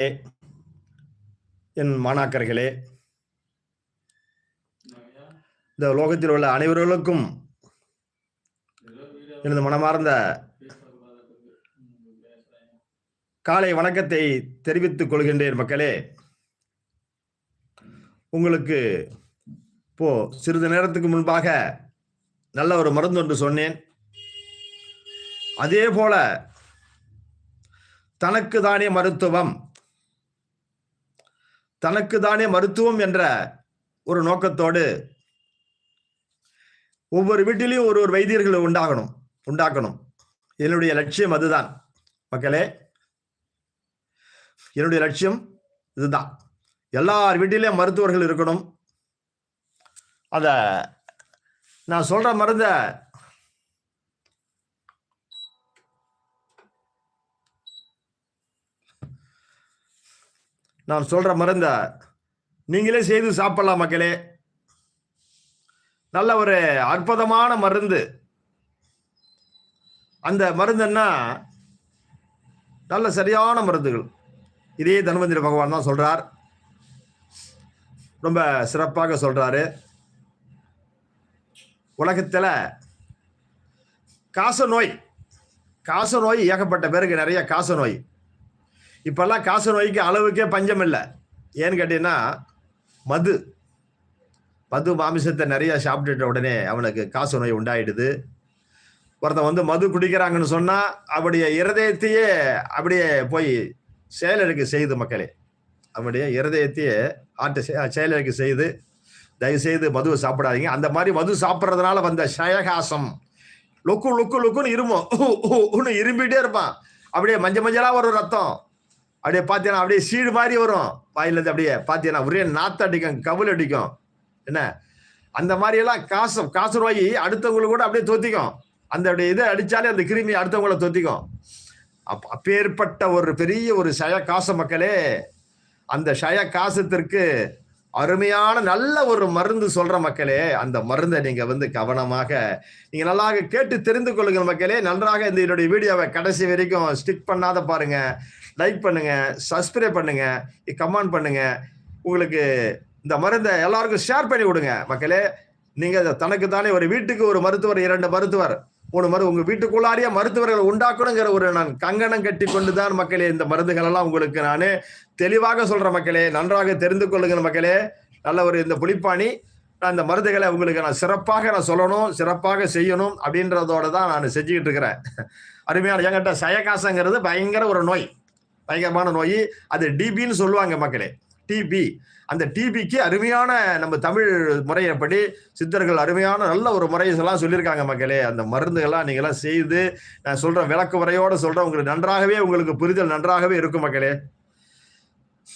என் மாணாக்கர்களே இந்த லோகத்தில் உள்ள அனைவர்களுக்கும் எனது மனமார்ந்த காலை வணக்கத்தை தெரிவித்துக் கொள்கின்றேன் மக்களே. உங்களுக்கு இப்போ சிறிது நேரத்துக்கு முன்பாக நல்ல ஒரு மருந்து ஒன்று சொன்னேன். அதே போல தனக்கு தானே மருத்துவம் தனக்கு தானே மருத்துவம் என்ற ஒரு நோக்கத்தோடு ஒவ்வொரு வீட்டிலையும் ஒரு ஒரு வைத்தியர்கள் உண்டாகணும் உண்டாக்கணும். என்னுடைய லட்சியம் அதுதான். மக்களே என்னுடைய லட்சியம் இதுதான். எல்லார் வீட்டிலையும் மருத்துவர்கள் இருக்கணும். அத நான் சொல்ற மருந்தை நான் சொல்ற மருந்த நீங்களே செய்து சாப்பிடலாம் மக்களே. நல்ல ஒரு அற்புதமான மருந்து. அந்த மருந்துன்னா நல்ல சரியான மருந்துகள். இதே தன்வந்திர பகவான் தான் சொல்றார். ரொம்ப சிறப்பாக சொல்றாரு. உலகத்தில் காச நோய் காச நோய் ஏகப்பட்ட பேருக்கு நிறைய காச நோய் இப்பெல்லாம் காச நோய்க்கு அளவுக்கே பஞ்சம் இல்லை. ஏன்னு கேட்டீங்கன்னா மது. மது மாமிசத்தை நிறையா சாப்பிட்டுட்ட உடனே அவனுக்கு காசு நோய் உண்டாயிடுது. ஒருத்தன் வந்து மது குடிக்கிறாங்கன்னு சொன்னால் அவருடைய இருதயத்தையே அப்படியே போய் செயலருக்கு செய்து மக்களே. அவனுடைய இருதயத்தையே ஆட்டு செயலருக்கு செய்து தயவு செய்து மதுவை சாப்பிடாதீங்க. அந்த மாதிரி மது சாப்பிட்றதுனால வந்த சயகாசம் லுக்கு லொக்கு லொக்குன்னு இருமோ. இரும்பிகிட்டே இருப்பான். அப்படியே மஞ்சள் மஞ்சளாக ஒரு ரத்தம். அப்படியே பார்த்தீங்கன்னா அப்படியே சீடு மாதிரி வரும். வாயிலேருந்து அப்படியே பார்த்தீங்கன்னா ஒரே நாத்து அடிக்கும் கவுல் அடிக்கும். என்ன? அந்த மாதிரியெல்லாம் காசு காசு நோய் அடுத்தவங்களை கூட அப்படியே தொத்திக்கும். அந்த இதை அடித்தாலே அந்த கிருமி அடுத்தவங்கள தொத்திக்கும். அப் அப்பேற்பட்ட ஒரு பெரிய ஒரு சய காச மக்களே அந்த சய காசத்திற்கு அருமையான நல்ல ஒரு மருந்து சொல்ற மக்களே அந்த மருந்தை நீங்க வந்து கவனமாக நீங்க நல்லாக கேட்டு தெரிந்து கொள்ளுங்க மக்களே. நன்றாக இந்த என்னுடைய வீடியோவை கடைசி வரைக்கும் ஸ்டிக் பண்ணாத பாருங்க. லைக் பண்ணுங்க சப்ஸ்கிரைப் பண்ணுங்க கமெண்ட் பண்ணுங்க. உங்களுக்கு இந்த மருந்தை எல்லாருக்கும் ஷேர் பண்ணி விடுங்க மக்களே நீங்க தனக்கு தானே ஒரு வீட்டுக்கு ஒரு மருத்துவர் இரண்டு மருத்துவர் மூணு மரு உங்க வீட்டுக்குள்ளாரிய மருத்துவர்களை உண்டாக்கணுங்கிற ஒரு நான் கங்கணம் கட்டி கொண்டுதான் மக்களே இந்த மருந்துகள் எல்லாம் உங்களுக்கு நான் தெளிவாக சொல்ற மக்களே நன்றாக தெரிந்து கொள்ளுங்கள் மக்களே. நல்ல ஒரு இந்த புளிப்பாணி நான் இந்த மருந்துகளை உங்களுக்கு நான் சிறப்பாக நான் சொல்லணும் சிறப்பாக செய்யணும் அப்படின்றதோட தான் நான் செஞ்சுக்கிட்டு இருக்கிறேன். அருமையான என்கிட்ட சயகாசங்கிறது பயங்கர ஒரு நோய் பயங்கரமான நோய். அது டிபின்னு சொல்லுவாங்க மக்களே டிபி அந்த டிபிக்கு அருமையான நம்ம தமிழ் முறையப்படி சித்தர்கள் அருமையான நல்ல ஒரு முறையெல்லாம் சொல்லியிருக்காங்க மக்களே. அந்த மருந்துகள்லாம் நீங்களாம் செய்து நான் சொல்கிற விளக்கு முறையோட சொல்கிறேன் உங்களுக்கு நன்றாகவே உங்களுக்கு புரிதல் நன்றாகவே இருக்கும் மக்களே.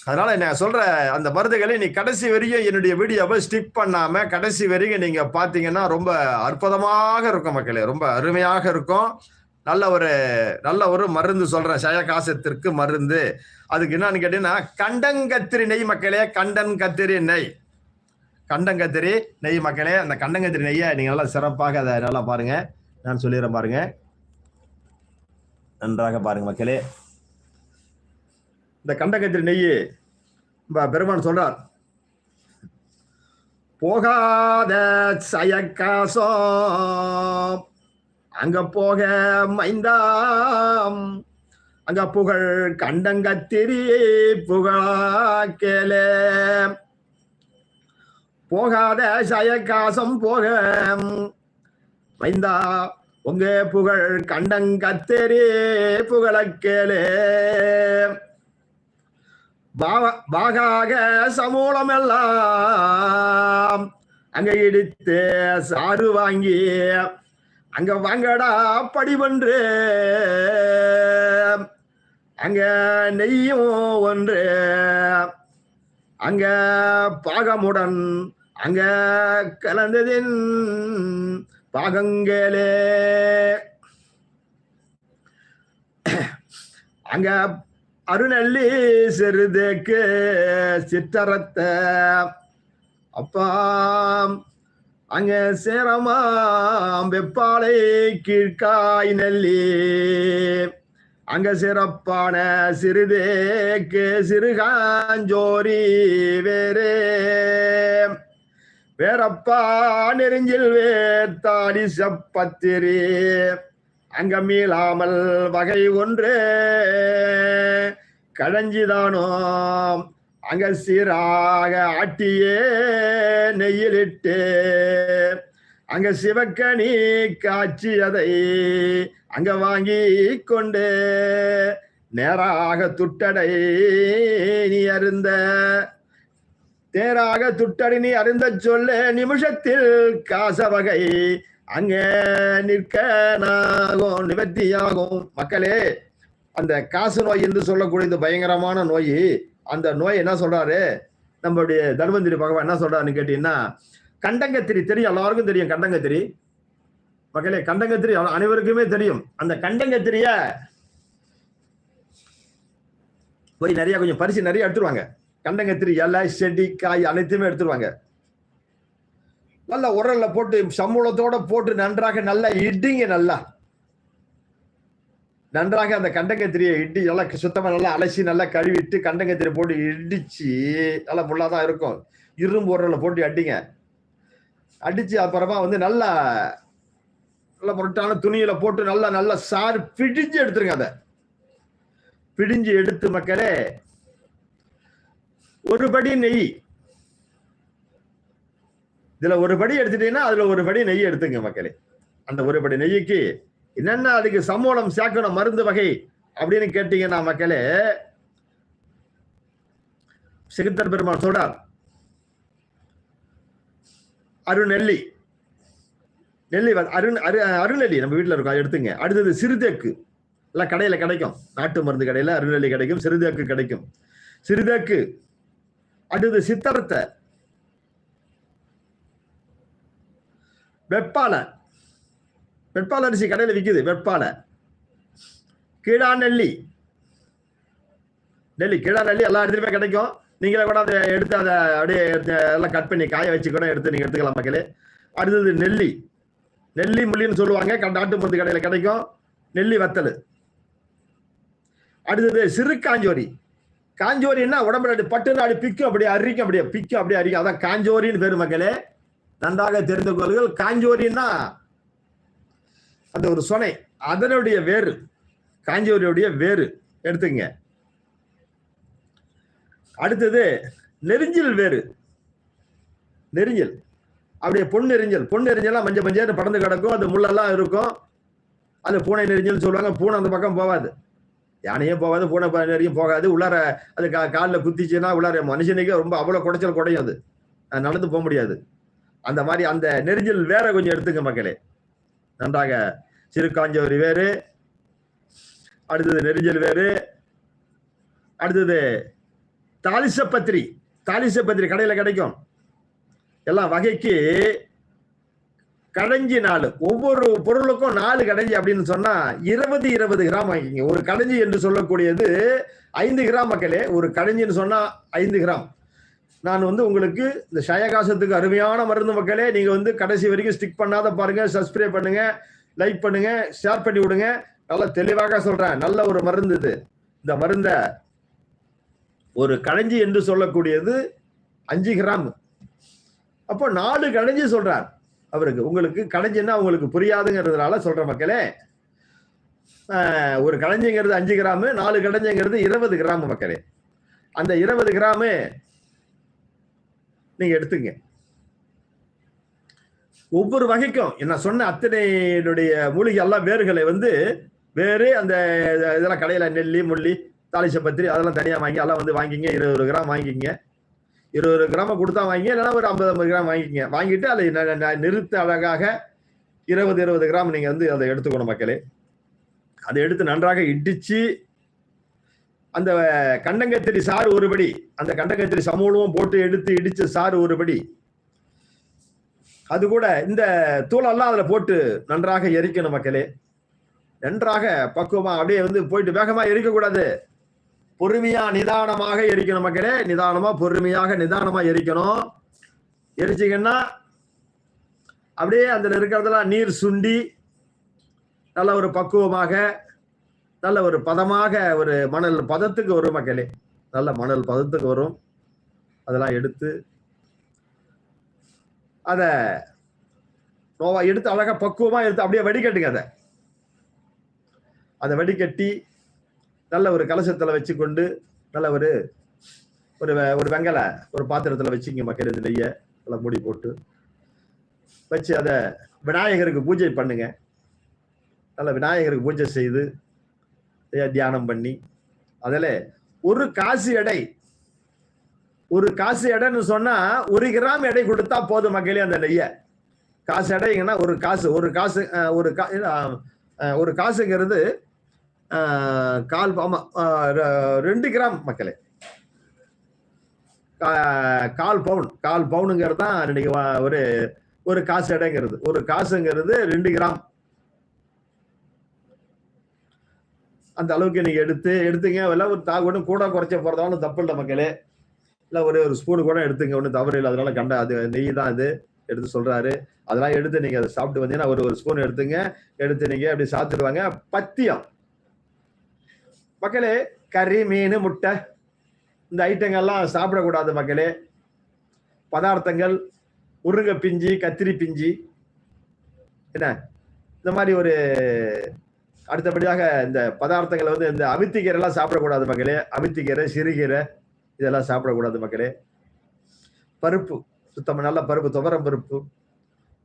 அதனால நான் சொல்ற அந்த மருந்துகளை நீ கடைசி வரையும் என்னுடைய வீடியோவை ஸ்டிக் பண்ணாம கடைசி வரைக்கும் நீங்க பாத்தீங்கன்னா ரொம்ப அற்புதமாக இருக்கும் மக்களே. ரொம்ப அருமையாக இருக்கும். நல்ல ஒரு நல்ல ஒரு மருந்து சொல்றேன். சயகாசத்திற்கு மருந்து. அதுக்கு என்னன்னு கேட்டீங்கன்னா கண்டங்கத்திரி நெய் மக்களே கண்டன் கத்திரி நெய். கண்டங்கத்திரி நெய் மக்களே அந்த கண்டங்கத்திரி நெய்யை நீங்க நல்லா சிறப்பாக அதை நல்லா பாருங்க. நான் சொல்லிடுறேன் பாருங்க. நன்றாக பாருங்க மக்களே. இந்த கண்டங்கத்திரி நெய் பெருமான் சொல்றார். போகாத சயக்காசம். அங்க போக மைந்தாம். அங்க புகழ் கண்டங்கத்திரி புகழாக்கேல. போகாத சயக்காசம் போக மைந்தா உங்க புகழ் கண்டங்கத்திரி புகழக்கேலே. பாகாக சமூலம் எல்லாம் அங்க இடித்து சாறு வாங்கி அங்க வாங்கடா படிவன்று அங்க நெய்யும் ஒன்று. அங்க பாகமுடன் அங்க கலந்ததின் பாகங்களே. அங்க அருணல்லி சிறுதேக்கு சித்தரத்தை அப்பா அங்க சேரமாம் வெப்பாலை கீழ்காய் நல்லி. அங்க சிறப்பான சிறுதேக்கு சிறுகாஞ்சோரி வேறே. வேறப்பா நெருஞ்சில் வேத்தாடி செப்பத்திரி. அங்க மீளாமல் வகை ஒன்று. கழஞ்சிதானோ அங்க சீராக ஆட்டியே நெய்யிலிட்டு அங்க சிவக்கனி காட்சியதை அங்க வாங்கி கொண்டு நேராக துட்டடை நீ அருந்த தேராக துட்டடி நீ அருந்த சொல்ல நிமிஷத்தில் காசவகை. அங்க நிற்க நாகும் நிவர்த்தியாகும். மக்களே அந்த காசு நோய் என்று சொல்லக்கூடிய இந்த பயங்கரமான நோய் அந்த நோய் என்ன சொல்றாரு? நம்மளுடைய தர்மந்திரி பகவான் என்ன சொல்றாருன்னு கேட்டீங்கன்னா கண்டங்கத்திரி தெரியும் எல்லாருக்கும் தெரியும் கண்டங்கத்திரி. மக்களே கண்டங்கத்திரி அனைவருக்குமே தெரியும். அந்த கண்டங்கத்திரிய போய் நிறைய கொஞ்சம் பரிசு நிறைய எடுத்துருவாங்க. கண்டங்கத்திரி இலை செடி காய் அனைத்துமே எடுத்துருவாங்க. நல்லா உரல்ல போட்டு சம்பளத்தோட போட்டு நன்றாக நல்லா இடிங்க நல்லா. நன்றாக அந்த கண்டங்கத்திரியை இடி நல்லா சுத்தமா நல்லா அலசி நல்லா கழுவிட்டு கண்டங்கத்திரி போட்டு இடிச்சு நல்லா முள்ளாதான் இருக்கும். இரும்பு உரல்ல போட்டு அடிங்க. அடிச்சு அப்புறமா வந்து நல்லா நல்ல முரட்டான துணியில போட்டு நல்லா நல்லா சாறு பிடிஞ்சு எடுத்துருங்க அதை. பிடிஞ்சு எடுத்து மக்களே ஒரு படி நெய். இதுல ஒரு படி எடுத்துட்டீங்கன்னா அதுல ஒரு படி நெய் எடுத்துங்க மக்களே. அந்த ஒரு படி நெய்க்கு என்னென்ன அதுக்கு சமூலம் சேர்க்கணும் மருந்து வகை அப்படின்னு கேட்டீங்கன்னா மக்களே சிகித்தர் பெருமாள் சொல்றார் அருநெல்லி. நெல்லி அருண் அரு அருநெல்லி நம்ம வீட்டில் இருக்கும் அதை எடுத்துங்க. அடுத்தது சிறுதேக்கு. எல்லாம் கடையில் கிடைக்கும். நாட்டு மருந்து கடையில் அருநெல்லி கிடைக்கும் சிறுதேக்கு கிடைக்கும். சிறுதேக்கு. அடுத்தது சித்தரத்தை. வெப்பாலை. வெட்பால் அரிசி கடையில் விற்குது வெட்பாலை கீழா நெல்லி. நெல்லி கீழா எல்லா இடத்துலையுமே கிடைக்கும். நீங்களே கூட அதை எடுத்து அதை அப்படியே எடுத்து எல்லாம் கட் பண்ணி காய வச்சு கூட எடுத்து நீங்கள் எடுத்துக்கலாம் மக்களே. அடுத்தது நெல்லி. நெல்லி முள்ளின்னு சொல்லுவாங்க. நாட்டு மருந்து கடையில் கிடைக்கும். நெல்லி வத்தல். அடுத்தது சிறு காஞ்சோரி. காஞ்சோரின்னா உடம்புல அப்படி பட்டுன்னு அப்படி பிக்கும் அப்படியே அரிக்கும் அப்படியே பிக்கும் அப்படியே அரிக்கும். அதான் காஞ்சோரின்னு பேரு மக்களே. நன்றாக தெரிந்து கொள்ளுங்கள். காஞ்சோரின்னா அந்த ஒரு சொனை அதனுடைய வேறு காஞ்சோரியுடைய வேறு எடுத்துங்க அடுத்தது நெறிஞ்சில் வேறு. நெறிஞ்சல் அப்படியே பொன் நெரிஞ்சல். பொன் நெரிஞ்சலாம் மஞ்சள் மஞ்சள் படந்து கிடக்கும். அது முள்ளெல்லாம் இருக்கும். அது பூனை நெறிஞ்சல் சொல்லுவாங்க. பூனை அந்த பக்கம் போகாது. யானையும் போகாது பூனை நெறியும் போகாது. உள்ளார அது கா காலில் குத்திச்சுன்னா உள்ளார மனுஷனுக்கே ரொம்ப அவ்வளோ குடைச்சல் குடையும் அது. நடந்து போக முடியாது. அந்த மாதிரி அந்த நெரிஞ்சல் வேற கொஞ்சம் எடுத்துங்க மக்களே. நன்றாக சிறுகாஞ்சோரி வேறு அடுத்தது நெரிஞ்சல் வேறு அடுத்தது தாலிசப்பத்திரி தாலிசப்பத்திரி கடையில் கிடைக்கும். எல்லாம் வகைக்கு கடைஞ்சி நாலு ஒவ்வொரு பொருளுக்கும் நாலு கடைஞ்சி அப்படின்னு சொன்னா இருபது இருபது கிராம் வாங்கிக்கிங்க. ஒரு கடைஞ்சி என்று சொல்லக்கூடியது ஐந்து கிராம் மக்களே ஒரு கடைஞ்சின்னு சொன்னா ஐந்து கிராம். நான் வந்து உங்களுக்கு இந்த சயகாசத்துக்கு அருமையான மருந்து மக்களே நீங்க வந்து கடைசி வரைக்கும் ஸ்டிக் பண்ணாத பாருங்க சப்ஸ்கிரைப் பண்ணுங்க லைக் பண்ணுங்க ஷேர் பண்ணி விடுங்க. நல்லா தெளிவாக சொல்றேன் நல்ல ஒரு மருந்து இது. இந்த மருந்த ஒரு கடைஞ்சி என்று சொல்லக்கூடியது அஞ்சு கிராம். அப்போ நாலு கடைஞ்சி சொல்றார். அவருக்கு உங்களுக்கு கடைஞ்சின்னா உங்களுக்கு புரியாதுங்கிறதுனால சொல்ற மக்களே. ஒரு கடைஞ்சிங்கிறது அஞ்சு கிராமு நாலு கடைஞ்சிங்கிறது இருபது கிராம் மக்களே. அந்த இருபது கிராமு நீங்க எடுத்துங்க. ஒவ்வொரு வகைக்கும் என்ன சொன்ன அத்தனையினுடைய மூலிகை எல்லாம் வேர்களை வந்து வேறு அந்த இதெல்லாம் கடையில நெல்லி முள்ளி தாளிச்சப்பத்திரி அதெல்லாம் தனியா வாங்கி எல்லாம் வந்து வாங்கிங்க. இருபது கிராம் வாங்கிங்க. இருபது கிராம கொடுத்தா வாங்கி இல்லைன்னா ஒரு ஐம்பது ஐம்பது கிராம் வாங்கிக்கங்க வாங்கிட்டு அதை ந- நிறுத்த அழகாக இருபது இருபது கிராம் நீங்க வந்து அதை எடுத்துக்கணும் மக்களே. அதை எடுத்து நன்றாக இடிச்சு அந்த கண்டங்கத்திரி சாறு ஒருபடி அந்த கண்டங்கத்திரி சமூலமும் போட்டு எடுத்து இடிச்ச சாறு ஒருபடி. அது கூட இந்த தூளெல்லாம் அதில் போட்டு நன்றாக எரிக்கணும் மக்களே. நன்றாக பக்குவமாக அப்படியே வந்து போயிட்டு வேகமாக எரிக்கக்கூடாது பொறுமையாக நிதானமாக எரிக்கணும் மக்களே. நிதானமாக பொறுமையாக நிதானமாக எரிக்கணும். எரிச்சிங்கன்னா அப்படியே அதில் இருக்கிறதெல்லாம் நீர் சுண்டி நல்ல ஒரு பக்குவமாக நல்ல ஒரு பதமாக ஒரு மணல் பதத்துக்கு வரும் மக்களே. நல்ல மணல் பதத்துக்கு வரும். அதெல்லாம் எடுத்து அதை நோவா எடுத்து அழகாக பக்குவமாக எடுத்து அப்படியே வடிகட்டுங்க அதை. அதை வடிகட்டி நல்ல ஒரு கலசத்தில் வச்சு கொண்டு நல்ல ஒரு ஒரு வெ- ஒரு வெங்கல ஒரு பாத்திரத்தில் வச்சுங்க மக்கள் இது நெய்ய. நல்லா மூடி போட்டு வச்சு அதை விநாயகருக்கு பூஜை பண்ணுங்க. நல்ல விநாயகருக்கு பூஜை செய்து தியானம் பண்ணி அதில் ஒரு காசு எடை ஒரு காசு எடைன்னு சொன்னா ஒரு கிராம் எடை கொடுத்தா போதும் மக்களே அந்த நெய்ய. காசு எடைங்கன்னா ஒரு காசு ஒரு காசு ஒரு கா ஒரு காசுங்கிறது கால் ஆமா ரெ- ரெண்டு கிராம் மக்களே. கா- கால் பவுன் கால் பவுனுங்கிறது தான் இன்னைக்கு வா- ஒரு ஒரு காசு எடைங்கிறது. ஒரு காசுங்கிறது ரெண்டு கிராம். அந்த அளவுக்கு நீங்க எடுத்து எடுத்துங்க. எல்லாம் ஒரு தா ஒன்றும் கூட குறைச்ச போறதாலும் தப்பு இல்லை மக்களே. இல்லை ஒரு ஒரு ஸ்பூனு கூட எடுத்துங்க. ஒன்றும் தவறு இல்லை. அதனால கண்ட அது நெய் தான் இது எடுத்து சொல்றாரு. அதெல்லாம் எடுத்து நீங்க அதை சாப்பிட்டு வந்தீங்கன்னா ஒரு ஒரு ஸ்பூன் எடுத்துங்க. எடுத்து நீங்க அப்படி சாப்பிட்டுருவாங்க. பத்தியம். மக்களே கறி மீன் முட்டை இந்த ஐட்டங்கள்லாம் சாப்பிடக்கூடாது மக்களே. பதார்த்தங்கள் உருங்க பிஞ்சி கத்திரி பிஞ்சி. என்ன? இந்த மாதிரி ஒரு அடுத்தபடியாக இந்த பதார்த்தங்களை வந்து இந்த அவித்திக்கீரை எல்லாம் சாப்பிடக்கூடாது மக்களே. அமித்திக்கீரை சிறுகீரை இதெல்லாம் சாப்பிடக்கூடாது மக்களே. பருப்பு சுத்தமாக நல்ல பருப்பு துவரம் பருப்பு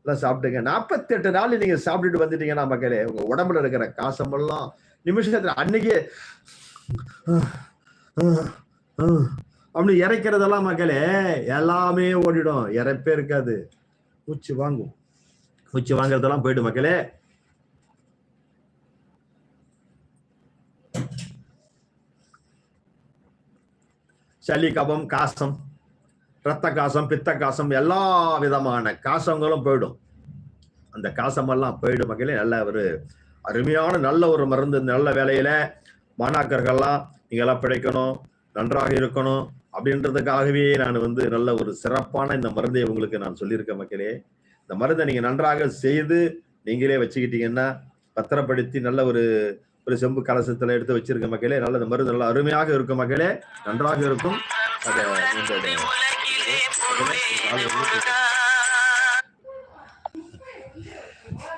எல்லாம் சாப்பிடுங்க. நாற்பத்தி எட்டு நாள் நீங்க சாப்பிட்டுட்டு வந்துட்டீங்கன்னா மக்களே உங்க உடம்புல இருக்கிற காசமெல்லாம் நிமிஷத்துல அன்னைக்கு அப்படி இறைக்கிறதெல்லாம் மக்களே எல்லாமே ஓடிடும். இறைப்பே இருக்காது. மூச்சு வாங்கும். மூச்சு வாங்குறதெல்லாம் போயிடும் மக்களே. சளி கபம் காசம் ரத்த காசம் பித்த காசம் எல்லா விதமான காசங்களும் போயிடும். அந்த காசமெல்லாம் போயிடும் வகையில் நல்ல ஒரு அருமையான நல்ல ஒரு மருந்து நல்ல வேலையில மாணாக்கர்கள்லாம் நீங்களாம் பிழைக்கணும் நன்றாக இருக்கணும் அப்படின்றதுக்காகவே நான் வந்து நல்ல ஒரு சிறப்பான இந்த மருந்தை உங்களுக்கு நான் சொல்லியிருக்கேன் மக்களே இந்த மருந்தை நீங்கள் நன்றாக செய்து நீங்களே வச்சுக்கிட்டீங்கன்னா பத்திரப்படுத்தி நல்ல ஒரு ஒரு செம்பு கலசத்துல எடுத்து வச்சிருக்க மக்களே நல்ல மருந்து நல்ல அருமையாக இருக்கும் மக்களே. நன்றாக இருக்கும்.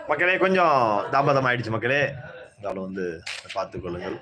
மக்களே கொஞ்சம் தாமதம் ஆயிடுச்சு மக்களே. இருந்தாலும் வந்து பார்த்துக்கொள்ளுங்கள்